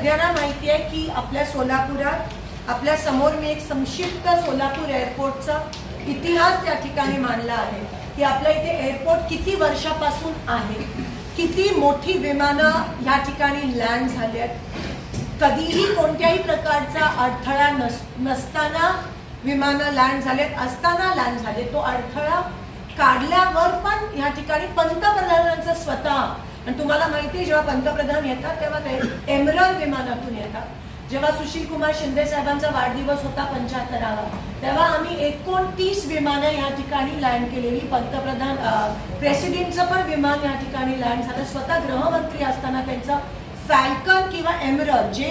सगळ्यांना माहिती आहे की आपल्या सोलापुरात आपल्यासमोर मी एक संक्षिप्त सोलापूर एअरपोर्टचा इतिहास त्या ठिकाणी मांडला आहे. की आपल्या इथे एअरपोर्ट किती वर्षापासून आहे? किती मोठी विमानं या ठिकाणी लँड झाली आहेत? कधीही कोणत्याही प्रकारचा अडथळा नस नसताना विमानं लँड झालेत असताना लँड झाले तो अडथळा काढल्यावर पण या ठिकाणी पंतप्रधानांचं स्वतः आणि तुम्हाला माहिती जेव्हा पंतप्रधान येतात तेव्हा ते एमरल विमानातून येतात. जेव्हा सुशील कुमार शिंदे साहेबांचा वाढदिवस होता पंच्याहत्तरावा तेव्हा आम्ही एकोणतीस विमानं या ठिकाणी लँड केलेली. पंतप्रधान प्रेसिडेंटचं पण विमान या ठिकाणी लँड झालं. स्वतः गृहमंत्री असताना त्यांचं फॅल्कन किंवा एमरल जे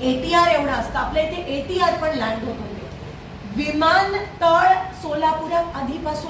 एटीआर एवढं असतं. आपल्या इथे एटीआर पण लँड होत. होते विमानतळ सोलापुरात आधीपासून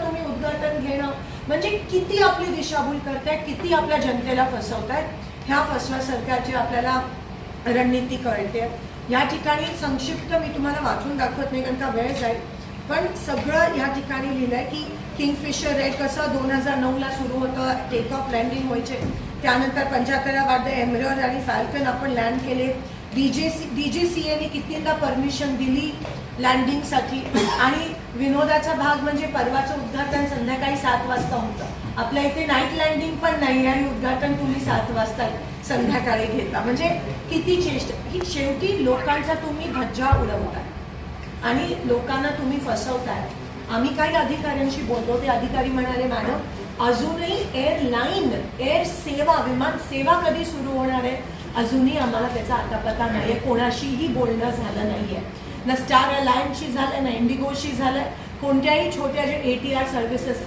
म्हणजे किती आपली दिशाभूल करतायत किती आपल्या जनतेला फसवतायत ह्या फसव्या सरकारची आपल्याला रणनीती कळते. या ठिकाणी संक्षिप्त मी तुम्हाला वाचून दाखवत नाही कारण का वेळ जाईल पण सगळं या ठिकाणी लिहिलंय की किंगफिशर रेड कसं दोन हजार नऊला सुरू होतं टेक ऑफ लँडिंग व्हायचे. त्यानंतर पंच्याहत्तरा बाद एमरल आणि फॅल्कन आपण लँड केले. D J C D J C एने कितींदा परमिशन दिली? लँडिंगसाठी आणि विनोदाचा भाग म्हणजे परवाचं उद्घाटन संध्याकाळी सात वाजता होतं. आपल्या इथे नाईट लँडिंग पण नाही आणि उद्घाटन तुम्ही सात वाजता संध्याकाळी घेता. म्हणजे किती चेष्ट. ही शेवटी लोकांचा तुम्ही धज्जा उडवताय. आणि लोकांना तुम्ही फसवताय. आम्ही काही अधिकाऱ्यांशी बोलतो ते अधिकारी म्हणाले मॅडम अजूनही एअरलाईन एअर सेवा विमान सेवा कधी सुरू होणार आहे? अजूनही आम्हाला त्याचा आता नाही नाहीये. कोणाशीही बोलणं झालं नाहीये. ना स्टार अलायन्सशी झालं ना इंडिगोशी झालं कोणत्याही छोट्या जे ए टी आर सर्व्हिसेस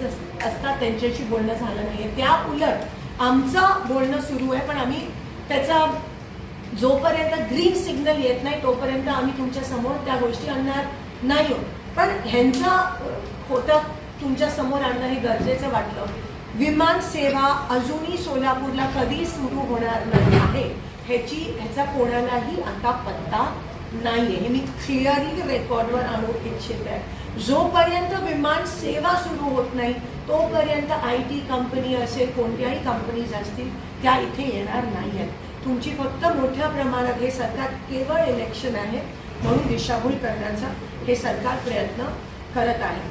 असतात त्यांच्याशी बोलणं झालं नाहीये. त्या उलट आमचं बोलणं सुरू आहे पण आम्ही त्याचा जोपर्यंत ग्रीन सिग्नल येत नाही तोपर्यंत आम्ही तुमच्यासमोर त्या गोष्टी आणणार नाही आहोत. पण ह्यांचा होतं तुमच्यासमोर आणणं हे गरजेचं वाटलं. विमान सेवा अजूनही सोलापूरला कधी सुरू होणार नाही आहे. ह्याची ह्याचा कोणालाही आता पत्ता नाहीये. हे मी क्लिअरली रेकॉर्डवर आणू इच्छित. आहे जोपर्यंत विमान सेवा सुरू होत नाही तोपर्यंत आय टी कंपनी असेल कोणत्याही कंपनीज असतील त्या इथे येणार नाही आहेत तुमची फक्त मोठ्या प्रमाणात हे सरकार केवळ इलेक्शन आहे म्हणून दिशाभूल करण्याचा हे सरकार प्रयत्न करत आहे.